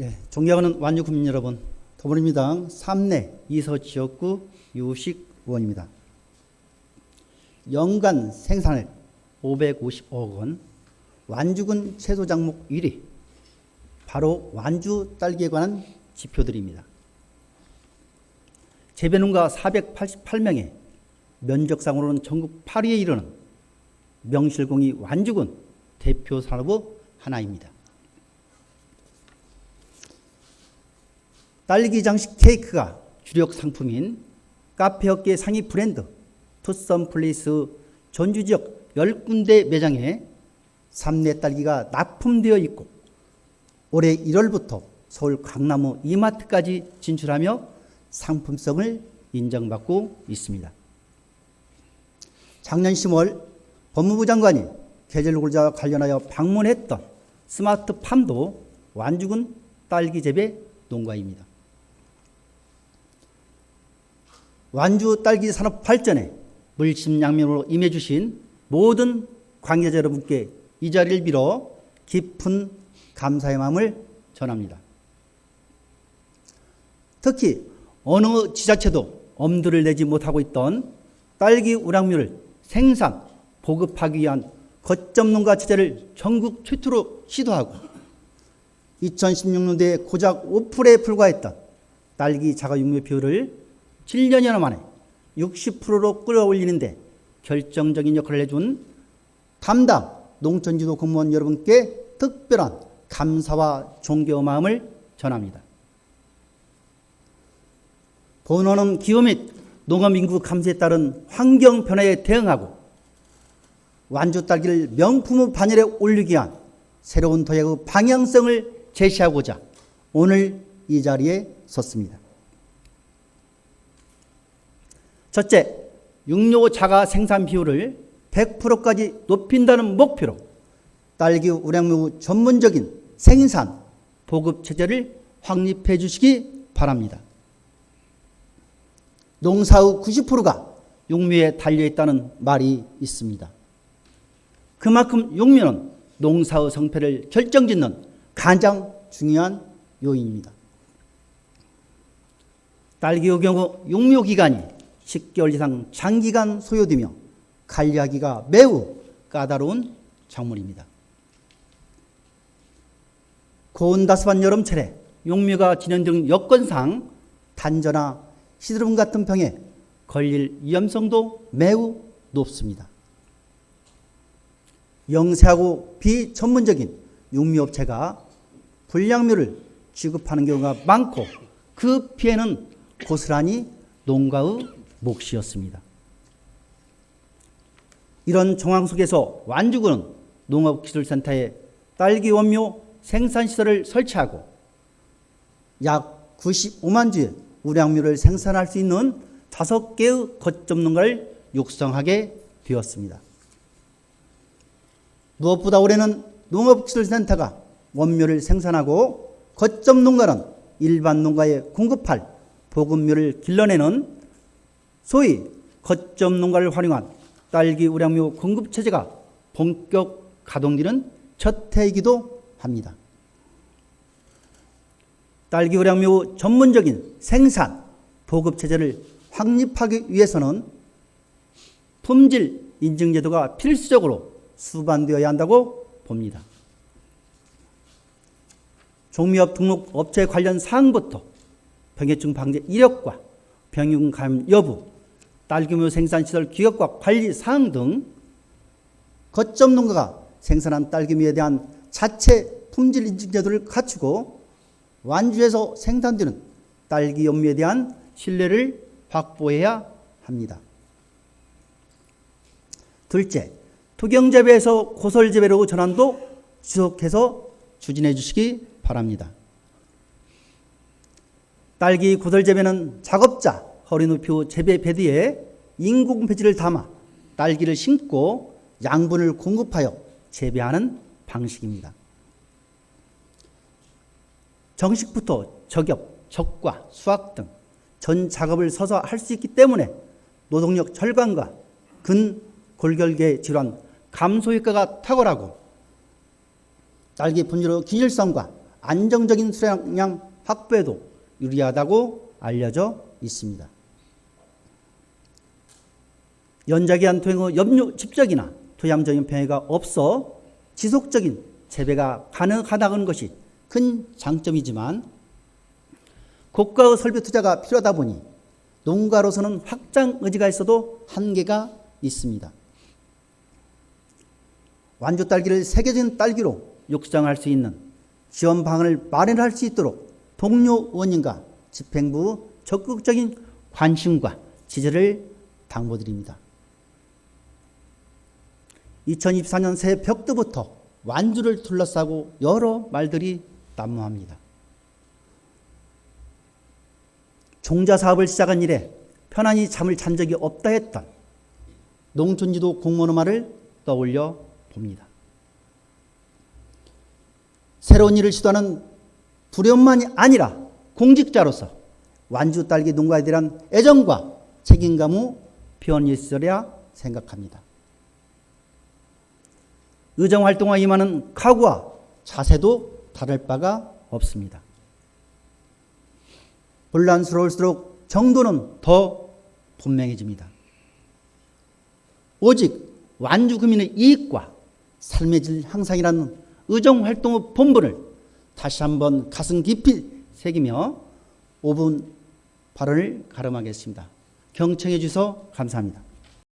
예, 존경하는 완주 국민 여러분, 더불어민주당 삼내 이서 지역구 유식 의원입니다. 연간 생산을 550억 원, 완주군 채소 작목 1위, 바로 완주 딸기에 관한 지표들입니다. 재배농가 488명에 면적상으로는 전국 8위에 이르는 명실공히 완주군 대표 산업의 하나입니다. 딸기 장식 케이크가 주력 상품인 카페 업계 상위 브랜드 투썸 플레이스 전주 지역 10군데 매장에 삼내 딸기가 납품되어 있고 올해 1월부터 서울 강남구 이마트까지 진출하며 상품성을 인정받고 있습니다. 작년 10월 법무부 장관이 계절골자와 관련하여 방문했던 스마트팜도 완주군 딸기 재배 농가입니다. 완주 딸기 산업 발전에 물심 양면으로 임해 주신 모든 관계자 여러분께 이 자리를 빌어 깊은 감사의 마음을 전합니다. 특히 어느 지자체도 엄두를 내지 못하고 있던 딸기 우량물을 생산, 보급하기 위한 거점 농가 체제를 전국 최초로 시도하고 2016년도에 고작 5%에 불과했던 딸기 자가 육류 비율을 7년여나 만에 60%로 끌어올리는데 결정적인 역할을 해준 담당 농촌지도 공무원 여러분께 특별한 감사와 존경의 마음을 전합니다. 본원은 기후 및 농업 인구 감소에 따른 환경 변화에 대응하고 완주 딸기를 명품의 반열에 올리기 위한 새로운 도약의 방향성을 제시하고자 오늘 이 자리에 섰습니다. 첫째, 육류 자가 생산 비율을 100%까지 높인다는 목표로 딸기 우량무 전문적인 생산 보급 체제를 확립해 주시기 바랍니다. 농사의 90%가 육류에 달려 있다는 말이 있습니다. 그만큼 육류는 농사의 성패를 결정짓는 가장 중요한 요인입니다. 딸기의 경우 육류 기간이 10개월 이상 장기간 소요되며 관리하기가 매우 까다로운 작물입니다. 고온다습한 여름철에 용묘가 진행된 여건상 단저나 시드름 같은 병에 걸릴 위험성도 매우 높습니다. 영세하고 비전문적인 육묘업체가 불량묘를 취급하는 경우가 많고 그 피해는 고스란히 농가의 몫이었습니다. 이런 정황 속에서 완주군은 농업기술센터에 딸기 원묘 생산시설을 설치하고 약 95만 주의 우량묘를 생산할 수 있는 다섯 개의 거점 농가를 육성하게 되었습니다. 무엇보다 올해는 농업기술센터가 원묘를 생산하고 거점 농가는 일반 농가에 공급할 보급묘를 길러내는 소위 거점 농가를 활용한 딸기 우량묘 공급 체제가 본격 가동되는 첫 해이기도 합니다. 딸기 우량묘 전문적인 생산 보급 체제를 확립하기 위해서는 품질 인증 제도가 필수적으로 수반되어야 한다고 봅니다. 종미업 등록 업체 관련 사항부터 병해충 방제 이력과 병균 감염 여부, 딸기묘 생산시설 기획과 관리 사항 등 거점 농가가 생산한 딸기묘에 대한 자체 품질 인증 제도를 갖추고 완주에서 생산되는 딸기 연미에 대한 신뢰를 확보해야 합니다. 둘째, 토경재배에서 고설재배로 전환도 지속해서 추진해 주시기 바랍니다. 딸기 고설재배는 작업자 허리 높이 후 재배 베드에 인공 배지를 담아 딸기를 심고 양분을 공급하여 재배하는 방식입니다. 정식부터 적엽, 적과 수확 등 전 작업을 서서 할 수 있기 때문에 노동력 절감과 근 골결계 질환 감소 효과가 탁월하고 딸기 분유의 균일성과 안정적인 수량량 확보에도 유리하다고 알려져 있습니다. 연자기한 토양의 염류 집적이나 토양적인 변화가 없어 지속적인 재배가 가능하다는 것이 큰 장점이지만 고가의 설비 투자가 필요하다 보니 농가로서는 확장 의지가 있어도 한계가 있습니다. 완주 딸기를 세계적인 딸기로 육성할 수 있는 지원 방안을 마련할 수 있도록 동료 의원님과 집행부 적극적인 관심과 지지를 당부드립니다. 2024년 새해 벽두부터 완주를 둘러싸고 여러 말들이 난무합니다. 종자 사업을 시작한 이래 편안히 잠을 잔 적이 없다 했던 농촌지도 공무원의 말을 떠올려 봅니다. 새로운 일을 시도하는 두려움만이 아니라 공직자로서 완주 딸기 농가에 대한 애정과 책임감의 표현이 있으랴 생각합니다. 의정 활동에 임하는 각오와 자세도 다를 바가 없습니다. 혼란스러울수록 정도는 더 분명해집니다. 오직 완주 구민의 이익과 삶의 질 향상이라는 의정 활동의 본분을 다시 한번 가슴 깊이 새기며 5분 발언을 가름하겠습니다. 경청해 주셔서 감사합니다.